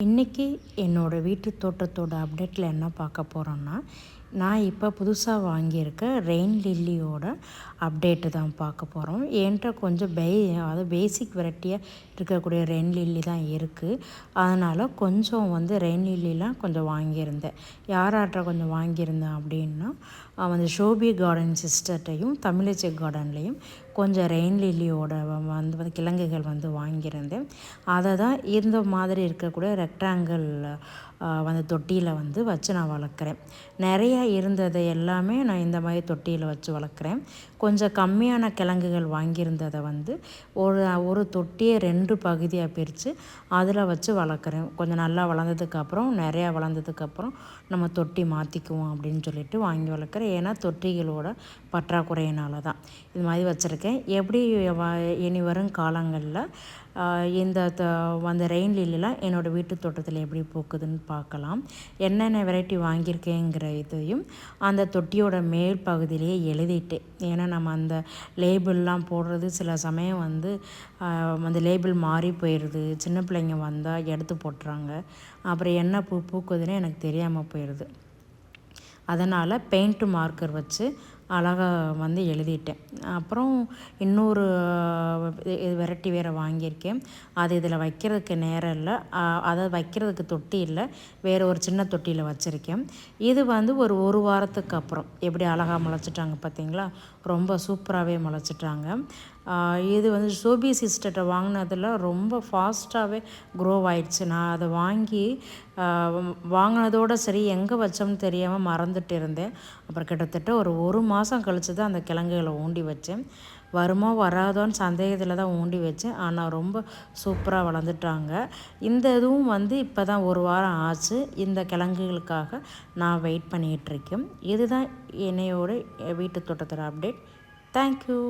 இன்றைக்கி என்னோடய வீட்டு தோட்டத்தோட அப்டேட்டில் என்ன பார்க்க போகிறோன்னா நான் இப்போ புதுசாக வாங்கியிருக்க ரெயின் லில்லியோட அப்டேட்டு தான் பார்க்க போகிறோம் என்கிட்ட கொஞ்சம் பே அதாவது பேசிக் வெரைட்டியாக இருக்கக்கூடிய ரெயின் லில்லி தான் இருக்குது அதனால் கொஞ்சம் வந்து ரெயின் லில்லிலாம் கொஞ்சம் வாங்கியிருந்தேன். யாராட்ட கொஞ்சம் வாங்கியிருந்தேன் அப்படின்னா வந்து ஷோபி கார்டன் சிஸ்டர்ட்டையும் தமிழச்சி கார்டன்லேயும் கொஞ்சம் ரெயின் லில்லியோட வந்து வந்து கிழங்குகள் வந்து வாங்கியிருந்தேன். அதை தான் இந்த மாதிரி இருக்கக்கூடிய ரெக்டாங்கிள் அந்த தொட்டியில் வந்து வச்சு நான் வளர்க்குறேன். நிறையா இருந்ததை எல்லாமே நான் இந்த மாதிரி தொட்டியில் வச்சு வளர்க்குறேன். கொஞ்சம் கம்மியான கிழங்குகள் வாங்கியிருந்ததை வந்து ஒரு ஒரு தொட்டியை ரெண்டு பகுதியாக பிரித்து அதில் வச்சு வளர்க்குறேன். கொஞ்சம் நல்லா வளர்ந்ததுக்கப்புறம் நிறையா வளர்ந்ததுக்கப்புறம் நம்ம தொட்டி மாற்றிக்குவோம் அப்படின்னு சொல்லிட்டு வாங்கி வளர்க்குறேன். ஏன்னா தொட்டிகளோட பற்றாக்குறையினால தான் இது மாதிரி வச்சுருக்கேன். எப்படி இனி வரும் காலங்களில் இந்த அந்த ரெயின் லில்லிலாம் என்னோடய வீட்டு தோட்டத்தில் எப்படி பூக்குதுன்னு பார்க்கலாம். என்னென்ன வெரைட்டி வாங்கியிருக்கேங்கிற இதையும் அந்த தொட்டியோட மேல் பகுதியிலேயே எழுதிட்டேன் ஏன்னா நம்ம அந்த லேபிள்லாம் போடுறது சில சமயம் வந்து அந்த லேபிள் மாறி போயிடுது. சின்ன பிள்ளைங்க வந்தால் எடுத்து போட்டுறாங்க. அப்புறம் என்ன பூ பூக்குதுன்னு எனக்கு தெரியாமல் போயிடுது. அதனால் பெயிண்ட்டு மார்க்கர் வச்சு அழகாக வந்து எழுதிட்டேன். அப்புறம் இன்னொரு வெரைட்டி வேறு வாங்கியிருக்கேன். அது இதில் வைக்கிறதுக்கு நேரம் இல்லை. அதை வைக்கிறதுக்கு தொட்டி இல்லை. வேறு ஒரு சின்ன தொட்டியில் வச்சுருக்கேன். இது வந்து ஒரு ஒரு வாரத்துக்கு அப்புறம். எப்படி அழகாக முளைச்சிட்டாங்க பார்த்தீங்களா? ரொம்ப சூப்பராகவே முளைச்சிட்டாங்க. இது வந்து சோபி சிஸ்டர்கிட்ட வாங்கினதில் ரொம்ப ஃபாஸ்ட்டாகவே க்ரோ ஆயிடுச்சு. நான் அதை வாங்கி வாங்கினதோடு சரி எங்கே வச்சோம்னு தெரியாமல் மறந்துட்டு இருந்தேன். அப்புறம் கிட்டத்தட்ட ஒரு ஒரு மாதம் கழித்து தான் அந்த கிழங்குகளை ஊண்டி வச்சேன். வருமோ வராதோன்னு சந்தேகத்தில் தான் ஊண்டி வச்சேன். ஆனால் ரொம்ப சூப்பராக வளர்ந்துட்டாங்க. இந்த இதுவும் வந்து இப்போ தான் ஒரு வாரம் ஆச்சு. இந்த கிழங்குகளுக்காக நான் வெயிட் பண்ணிகிட்ருக்கேன் இதுதான் என்னையோட வீட்டு தோட்டத்தோட அப்டேட் தேங்க்யூ